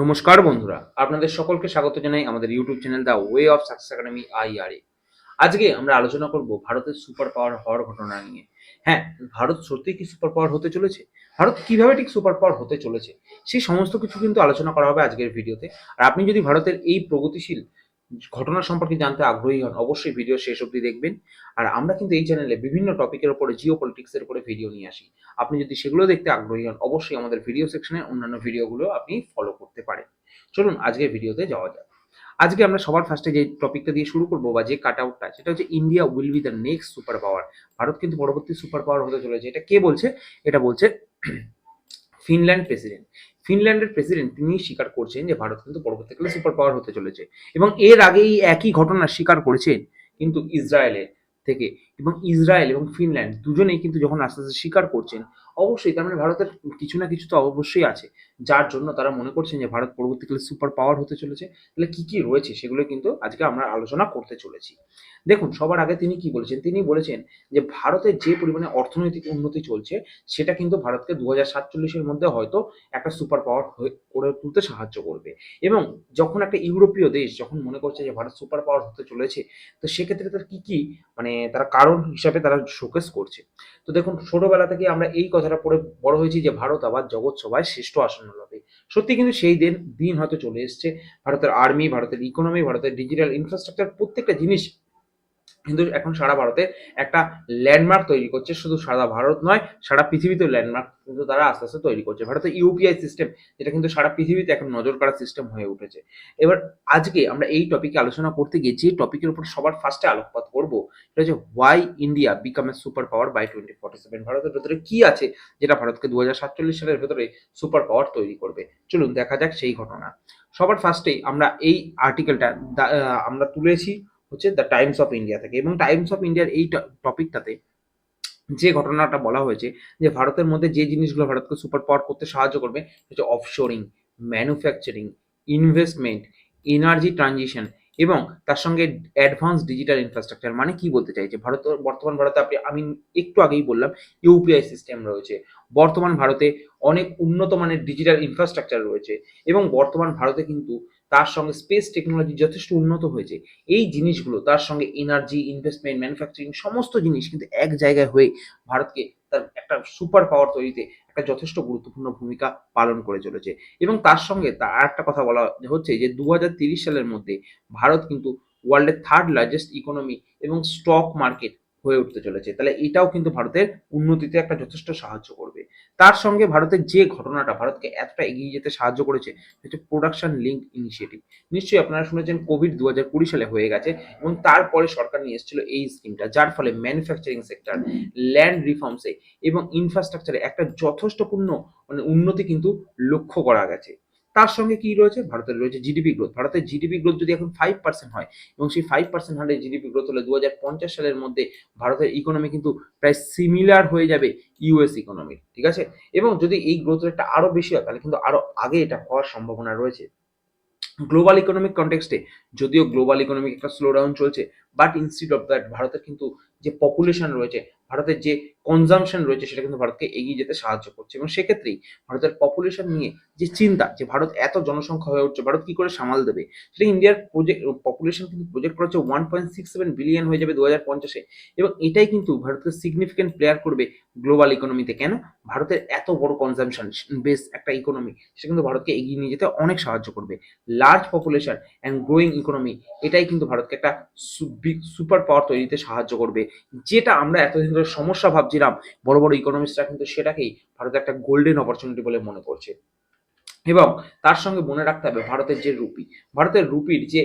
নমস্কার বন্ধুরা, আপনাদের সকলকে স্বাগত জানাই আমাদের YouTube channel the way of success academy IRA আজকে আমরা আলোচনা করব ভারতের সুপার পাওয়ার হওয়ার ঘটনা নিয়ে। হ্যাঁ ভারত সত্যি কি সুপার পাওয়ার হতে চলেছে? ভারত কীভাবে ঠিক সুপার পাওয়ার হতে চলেছে? সেই সমস্ত কিছু কিন্তু আলোচনা করা হবে আজকের ভিডিওতে আর আপনি যদি ভারতের এই প্রগতিশীল ঘটনা সম্পর্কে জানতে আগ্রহী হন, অবশ্যই ভিডিও শেষ অবধি দেখবেন। আর আমরা কিন্তু এই চ্যানেলে বিভিন্ন টপিকের উপরে জিও পলিটিক্সের উপরে ভিডিও নিয়ে আসি। আপনি যদি সেগুলো দেখতে আগ্রহী হন, অবশ্যই আমাদের ভিডিও সেকশনে অন্যান্য ভিডিওগুলো আপনি ফলো করতে পারেন। চলুন আজকের ভিডিওতে যাওয়া যাক। আজকে আমরা সবার ফার্স্টে যে টপিকটা দিয়ে শুরু করব বা যে কাট আউটটা সেটা হচ্ছে India will be the next super power Bharat কিন্তু পরবর্তী সুপার পাওয়ার হতে চলেছে। এটা কে বলছে? এটা বলছে ফিনল্যান্ড প্রেসিডেন্ট ফিনল্যান্ডের প্রেসিডেন্ট তিনি স্বীকার করছেন যে ভারত কিন্তু পরবর্তীকালে সুপার পাওয়ার হতে চলেছে এবং এর আগেই একই ঘটনা স্বীকার করেছেন কিন্তু ইসরায়েলের থেকে এবং ইসরায়েল এবং ফিনল্যান্ড দুজনেই কিন্তু যখন আস্তে আস্তে স্বীকার করছেন অবশ্যই, তার মানে ভারতের কিছু না কিছু তো অবশ্যই আছে। যার জন্য তারা মনে করছেন যে ভারত পরবর্তীকালে সুপার পাওয়ার হতে চলেছে। তাহলে কি কি রয়েছে সেগুলো কিন্তু আজকে আমরা আলোচনা করতে চলেছি। দেখুন, সবার আগে তিনি কি বলেছেন? তিনি বলেছেন যে ভারতের যে পরিমাণে অর্থনৈতিক উন্নতি চলছে, সেটা কিন্তু ভারতকে দু হাজার সাতচল্লিশের মধ্যে হয়তো একটা সুপার পাওয়ার করে তুলতে সাহায্য করবে। এবং যখন একটা ইউরোপীয় দেশ যখন মনে করছে যে ভারত সুপার পাওয়ার হতে চলেছে, তো সেক্ষেত্রে তার কি কি মানে তারা কারণ হিসাবে তারা শোকেস করছে। তো দেখুন, ছোটবেলা থেকে আমরা এই কথাটা পড়ে বড় হয়েছি যে ভারত আবার জগৎ সভায় শ্রেষ্ঠ আসন্ন লবে সত্যি কিন্তু সেই দিন দিন হয়তো চলে এসছে। ভারতের আর্মি ভারতের ইকোনমি ভারতের ডিজিটাল ইনফ্রাস্ট্রাকচার প্রত্যেকটা জিনিস কিন্তু এখন সারা ভারতে একটা ল্যান্ডমার্ক তৈরি করছে, শুধু সারা ভারত নয়, সারা পৃথিবীতেও ল্যান্ডমার্ক কিন্তু তারা আস্তে আস্তে তৈরি করছে। ভারতের ইউপিআই সিস্টেম যেটা কিন্তু সারা পৃথিবীতে এখন নজর কাড়া সিস্টেম হয়ে উঠেছে। এবার আজকে আমরা এই টপিকে আলোচনা করতে গিয়ে যে টপিকের উপর সবার ফার্স্টে আলোকপাত করব, সেটা হচ্ছে why India become a super power by twenty forty seven ভারতের ভেতরে কি আছে যেটা ভারতকে দু হাজার সাতচল্লিশ সালের ভেতরে সুপার পাওয়ার তৈরি করবে? চলুন দেখা যাক সেই ঘটনা। সবার ফার্স্টেই আমরা এই আর্টিকেলটা আমরা তুলেছি। হচ্ছে দ্য টাইমস অফ ইন্ডিয়া থেকে। এবং টাইমস অফ ইন্ডিয়ার এই টপিকটাতে যে ঘটনাটা বলা হয়েছে, যে ভারতের মধ্যে যে জিনিসগুলো ভারতকে সুপার পাওয়ার করতে সাহায্য করবে হচ্ছে offshoring manufacturing investment energy transition এবং তার সঙ্গে অ্যাডভান্স ডিজিটাল ইনফ্রাস্ট্রাকচার মানে কি বলতে চাইছে ভারত, বর্তমান ভারতে আপনি, আমি একটু আগেই বললাম ইউপিআই সিস্টেম রয়েছে। বর্তমান ভারতে অনেক উন্নত মানের ডিজিটাল ইনফ্রাস্ট্রাকচার রয়েছে এবং বর্তমান ভারতে কিন্তু তার সঙ্গে স্পেস টেকনোলজি যথেষ্ট উন্নত হয়েছে। এই জিনিসগুলো, তার সঙ্গে এনার্জি ইনভেস্টমেন্ট ম্যানুফ্যাকচারিং সমস্ত জিনিস কিন্তু এক জায়গায় হয়ে ভারতকে তার একটা সুপার পাওয়ার তৈরিতে একটা যথেষ্ট গুরুত্বপূর্ণ ভূমিকা পালন করে চলেছে। এবং তার সঙ্গে তার একটা কথা বলা হচ্ছে যে দু সালের মধ্যে ভারত কিন্তু ওয়ার্ল্ডের থার্ড লার্জেস্ট ইকোনমি এবং স্টক মার্কেট হয়ে উঠতে চলেছে। তাহলে এটাও কিন্তু ভারতের উন্নতিতে একটা যথেষ্ট সাহায্য করবে। তার সঙ্গে ভারতের যে ঘটনাটা, ভারতকে এতটা এগিয়ে যেতে সাহায্য করেছে হচ্ছে প্রোডাকশন লিঙ্ক ইনিশিয়েটিভ নিশ্চয়ই আপনারা শুনেছেন কোভিড দু হাজার কুড়ি সালে হয়ে গেছে এবং তারপরে সরকার নিয়ে এসেছিল এই স্কিমটা যার ফলে ম্যানুফ্যাকচারিং সেক্টর ল্যান্ড রিফর্মসে এবং ইনফ্রাস্ট্রাকচারে একটা যথেষ্টপূর্ণ মানে উন্নতি কিন্তু লক্ষ্য করা গেছে। তার সঙ্গে কি রয়েছে? ভারতের রয়েছে জিডিপি গ্রোথ ভারতের জিডিপি গ্রোথ যদি এখন ফাইভ পার্সেন্ট হয়, এবং সেই ফাইভ পার্সেন্ট হারে জিডিপি গ্রোথ হলে দু হাজার পঞ্চাশ সালের মধ্যে ভারতের ইকোনমি কিন্তু প্রায় সিমিলার হয়ে যাবে ইউএস ইকোনমির ঠিক আছে? এবং যদি এই গ্রোথ রেটটা আরও বেশি হয়, তাহলে কিন্তু আরও আগে এটা হওয়ার সম্ভাবনা রয়েছে। গ্লোবাল ইকোনমিক কন্টেক্সটে যদিও গ্লোবাল ইকোনমিক একটা স্লো ডাউন চলছে বাট ইনস্টিড অফ দ্যাট ভারতের কিন্তু যে পপুলেশন রয়েছে, ভারতের যে কনজামশন রয়েছে, সেটা কিন্তু ভারতকে এগিয়ে যেতে সাহায্য করছে। এবং সেক্ষেত্রেই ভারতের পপুলেশন নিয়ে যে চিন্তা, যে ভারত এত জনসংখ্যা হয়ে উঠছে, ভারত কি করে সামাল দেবে? সেটা ইন্ডিয়ার প্রজেক্ট পপুলেশন কিন্তু প্রজেক্ট করা হচ্ছে one point six seven billion হয়ে যাবে দু হাজার পঞ্চাশে। এবং এটাই কিন্তু ভারতকে সিগনিফিকেন্ট প্লেয়ার করবে গ্লোবাল ইকোনমিতে কেন? ভারতের এত বড় কনজামশন বেস একটা ইকোনমি সেটা কিন্তু ভারতকে এগিয়ে নিয়ে যেতে অনেক সাহায্য করবে। Large population and growing economy এটাই কিন্তু ভারতকে একটা সুপার পাওয়ার তৈরিতে সাহায্য করবে। যেটা আমরা এতদিন ধরে সমস্যা ভাবছিলাম, বড় বড় ইকোনমিস্টরা কিন্তু সেটাকেই ভারতে একটা গোল্ডেন অপরচুনিটি বলে মনে করছে। এবং তার সঙ্গে মনে রাখতে হবে ভারতের যে রুপি, ভারতের রুপির যে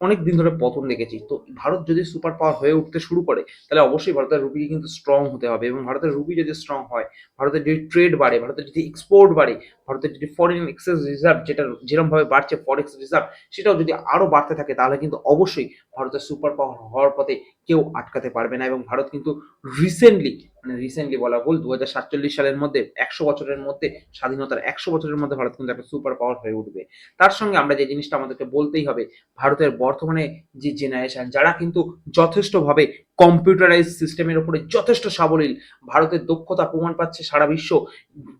অনেক দিন ধরে পতন দেখেছি। তো ভারত যদি সুপার পাওয়ার হয়ে উঠতে শুরু করে, তাহলে অবশ্যই ভারতের রুপিকে কিন্তু স্ট্রং হতে হবে এবং ভারতের রুপি যদি স্ট্রং হয়, ভারতের যদি ট্রেড বাড়ে, ভারতের যদি এক্সপোর্ট বাড়ে, ভারতের যদি ফরেন এক্সেস রিজার্ভ যেটা যেরকমভাবে বাড়ছে ফরেক্স রিজার্ভ সেটাও যদি আরও বাড়তে থাকে, তাহলে কিন্তু অবশ্যই ভারতের সুপার পাওয়ার হওয়ার পথে কেউ আটকাতে পারবে না এবং ভারত কিন্তু রিসেন্টলি মানে রিসেন্টলি বলা ভুল দু সালের মধ্যে, একশো বছরের মধ্যে, স্বাধীনতার একশো বছরের মধ্যে ভারত কিন্তু একটা সুপার পাওয়ার হয়ে উঠবে। তার সঙ্গে আমরা যে জিনিসটা আমাদেরকে বলতেই হবে, ভারতের বর্তমানে যে জেনারেশন যারা কিন্তু যথেষ্টভাবে কম্পিউটারাইজ সিস্টেমের উপরে যথেষ্ট সাবলীল। ভারতের দক্ষতা প্রমাণ পাচ্ছে সারা বিশ্ব।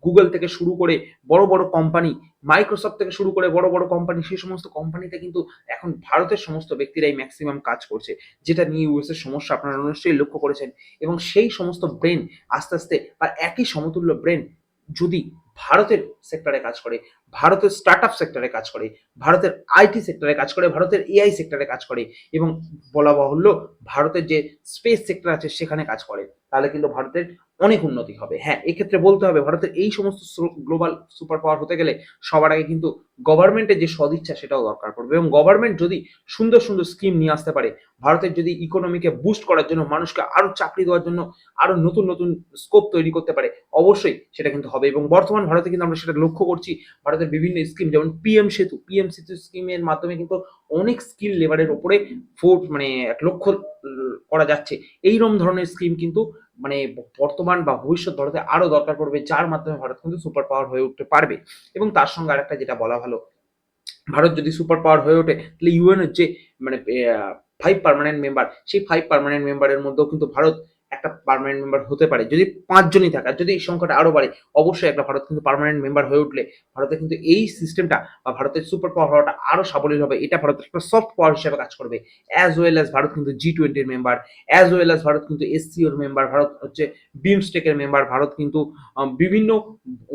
গুগল থেকে শুরু করে বড় বড় কোম্পানি মাইক্রোসফট থেকে শুরু করে বড় বড় কোম্পানি সেই সমস্ত কোম্পানিতে কিন্তু এখন ভারতের সমস্ত ব্যক্তিরাই ম্যাক্সিমাম কাজ করছে। যেটা নিয়ে ইউএস এর সমস্যা আপনারা নিশ্চয়ই লক্ষ্য করেছেন। এবং সেই সমস্ত ব্রেন আস্তে আস্তে বা একই সমতুল্য ব্রেন যদি ভারতের সেক্টরে কাজ করে, ভারতের স্টার্ট আপ সেক্টরে কাজ করে, ভারতের আইটি সেক্টরে কাজ করে, ভারতের এআই সেক্টরে কাজ করে এবং বলা বাহুল্য ভারতের যে স্পেস সেক্টর আছে সেখানে কাজ করে, তাহলে কিন্তু ভারতের অনেক উন্নতি হবে। হ্যাঁ এক্ষেত্রে বলতে হবে ভারতের এই সমস্ত গ্লোবাল সুপার পাওয়ার হতে গেলে সবার আগে কিন্তু গভর্নমেন্টের যে সদিচ্ছা সেটাও দরকার পড়বে এবং গভর্নমেন্ট যদি সুন্দর সুন্দর স্কিম নিয়ে আসতে পারে ভারতের যদি ইকোনমিকে বুস্ট করার জন্য মানুষকে আরও চাকরি দেওয়ার জন্য আরও নতুন নতুন স্কোপ তৈরি করতে পারে অবশ্যই সেটা কিন্তু হবে এবং বর্তমান ভারতে কিন্তু আমরা সেটা লক্ষ্য করছি। ভারতের বিভিন্ন স্কিম যেমন পিএম সেতু পিএম সেতু স্কিমের মাধ্যমে কিন্তু অনেক স্কিল লেবারের ওপরে ফোর মানে এক লক্ষ উম, করা যাচ্ছে। এইরকম ধরনের স্কিম কিন্তু মানে বর্তমান বা ভবিষ্যৎ ভারতে আরও দরকার পড়বে যার মাধ্যমে ভারত কিন্তু সুপার পাওয়ার হয়ে উঠতে পারবে। এবং তার সঙ্গে আরেকটা যেটা বলা ভালো ভারত যদি সুপার পাওয়ার হয়ে ওঠে, তাহলে ইউএন এর যে মানে ফাইভ পার্মানেন্ট মেম্বার সেই ফাইভ পার্মানেন্ট মেম্বারের মধ্যেও কিন্তু ভারত একটা পার্মানেন্ট মেম্বার হতে পারে। যদি পাঁচজনই থাকে, আর যদি এই সংখ্যাটা আরও বাড়ে, অবশ্যই একটা ভারত কিন্তু পার্মানেন্ট মেম্বার হয়ে উঠলে ভারতে কিন্তু এই সিস্টেমটা বা ভারতের সুপার পাওয়ার হওয়াটা আরও সাবলীল হবে। এটা ভারতের একটা সফট পাওয়ার হিসেবে কাজ করবে। অ্যাজ ওয়েল অ্যাজ ভারত কিন্তু জি টোয়েন্টির member as well as Bharat কিন্তু এসসিওর মেম্বার ভারত হচ্ছে বিমস্টেকের মেম্বার ভারত কিন্তু বিভিন্ন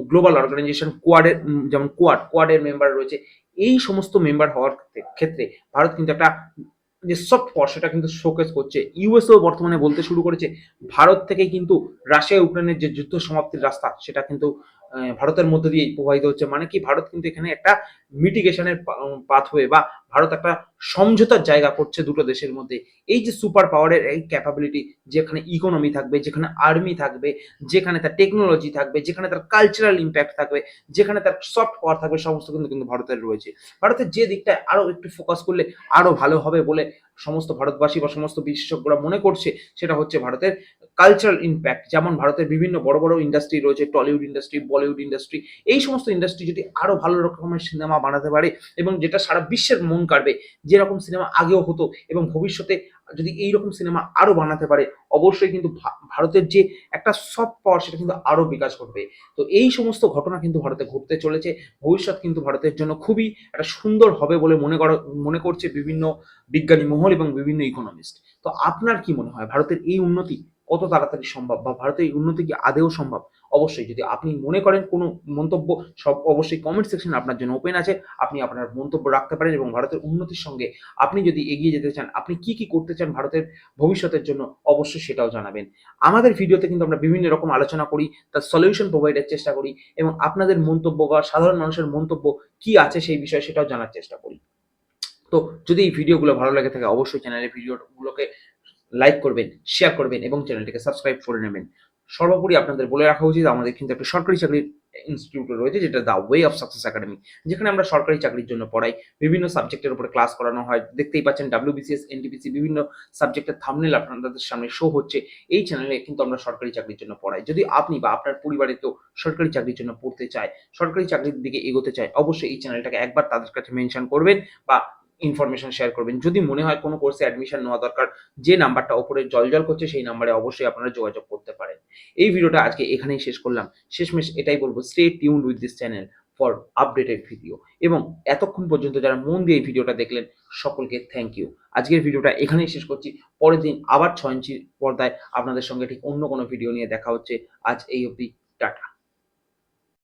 গ্লোবাল অর্গানাইজেশন কোয়াডের যেমন কোয়াড কোয়াডের মেম্বার রয়েছে। এই সমস্ত মেম্বার হওয়ার ক্ষেত্রে- ক্ষেত্রে ভারত কিন্তু একটা যে সফট সেটা কিন্তু শোকেস করছে। ইউএসও বর্তমানে বলতে শুরু করেছে, ভারত থেকে কিন্তু রাশিয়া, ইউক্রেনের যে যুদ্ধ সমাপ্তির রাস্তা, সেটা কিন্তু ভারতের মধ্যে দিয়ে প্রবাহিত হচ্ছে। মানে কি, ভারত কিন্তু এখানে একটা মিটিগেশনের পাথ হয়ে বা ভারত একটা সমঝোতার জায়গা করছে দুটো দেশের মধ্যে। এই যে সুপার পাওয়ারের এই ক্যাপাবিলিটি যেখানে ইকোনমি থাকবে, যেখানে আর্মি থাকবে, যেখানে তার টেকনোলজি থাকবে, যেখানে তার কালচারাল ইম্প্যাক্ট থাকবে, যেখানে তার সফট পাওয়ার থাকবে, সমস্ত কিন্তু কিন্তু ভারতের রয়েছে। ভারতের যে দিকটায় আরও একটু ফোকাস করলে আরও ভালো হবে বলে সমস্ত ভারতবাসী বা সমস্ত বিশেষজ্ঞরা মনে করছে, সেটা হচ্ছে ভারতের কালচারাল ইম্প্যাক্ট যেমন ভারতের বিভিন্ন বড় বড় ইন্ডাস্ট্রি রয়েছে টলিউড ইন্ডাস্ট্রি বলিউড ইন্ডাস্ট্রি এই সমস্ত ইন্ডাস্ট্রি যদি আরও ভালো রকমের সিনেমা বানাতে পারে এবং যেটা সারা বিশ্বের মন কাড়বে যেরকম সিনেমা আগেও হতো এবং ভবিষ্যতে যদি এইরকম সিনেমা আরও বানাতে পারে, অবশ্যই কিন্তু ভারতের যে একটা সফট পাওয়ার সেটা কিন্তু আরও বিকাশ ঘটবে। তো এই সমস্ত ঘটনা কিন্তু ভারতে ঘটতে চলেছে। ভবিষ্যৎ কিন্তু ভারতের জন্য খুবই একটা সুন্দর হবে বলে মনে করা, মনে করছে বিভিন্ন বিজ্ঞানী মহল এবং বিভিন্ন ইকোনমিস্ট তো আপনার কি মনে হয়, ভারতের এই উন্নতি কত তাড়াতাড়ি সম্ভব বা ভারতের এই উন্নতি কি আদেও সম্ভব? অবশ্যই যদি আপনি মনে করেন কোনো মন্তব্য, সব অবশ্যই কমেন্ট সেকশন আপনার জন্য ওপেন আছে। আপনি আপনার মন্তব্য রাখতে পারেন এবং ভারতের উন্নতির সঙ্গে আপনি যদি এগিয়ে যেতে চান, আপনি কি কি করতে চান ভারতের ভবিষ্যতের জন্য অবশ্যই সেটাও জানাবেন। আমাদের ভিডিওতে কিন্তু আমরা বিভিন্ন রকম আলোচনা করি, তার সলিউশন প্রোভাইডের চেষ্টা করি এবং আপনাদের মন্তব্য বা সাধারণ মানুষের মন্তব্য কি আছে সেই বিষয়ে সেটাও জানার চেষ্টা করি। তো যদি এই ভিডিওগুলো ভালো লাগে থাকে, অবশ্যই চ্যানেলের ভিডিওগুলোকে লাইক করবেন শেয়ার করবেন এবং চ্যানেলটিকে সাবস্ক্রাইব করে নেবেন। সর্বোপরি আপনাদের বলে রাখা উচিত, আমাদের কিন্তু একটা সরকারি চাকরির ইনস্টিটিউট রয়েছে, যেটা the way of success academy যেখানে আমরা সরকারি চাকরির জন্য পড়াই। বিভিন্ন সাবজেক্টের উপরে ক্লাস করানো হয়। দেখতেই পাচ্ছেন ডাব্লিউবিসিএস এনটিপিসি বিভিন্ন সাবজেক্টের থামনেল আপনাদের সামনে শো হচ্ছে। এই চ্যানেলে কিন্তু আমরা সরকারি চাকরির জন্য পড়াই। যদি আপনি বা আপনার পরিবারে কেউ সরকারি চাকরির জন্য পড়তে চায়, সরকারি চাকরির দিকে এগোতে চায়, অবশ্যই এই চ্যানেলটাকে একবার তাদের কাছে মেনশন করবেন বা ইনফরমেশন শেয়ার করবেন। যদি মনে হয় কোনো কোর্সে অ্যাডমিশন নেওয়া দরকার, যে নাম্বারটা ওপরে জলজল করছে, সেই নাম্বারে অবশ্যই আপনারা যোগাযোগ করতে পারেন। এই ভিডিওটা আজকে এখানেই শেষ করলাম। শেষমেশ এটাই বলব stay tune with this channel for updated video এবং এতক্ষণ পর্যন্ত যারা মন দিয়ে এই ভিডিওটা দেখলেন, সকলকে থ্যাংক ইউ আজকের ভিডিওটা এখানেই শেষ করছি। পরের দিন আবার ছয় ইঞ্চি পর্দায় আপনাদের সঙ্গে ঠিক অন্য কোনো ভিডিও নিয়ে দেখা হচ্ছে। আজ এই অবধি, টাটা।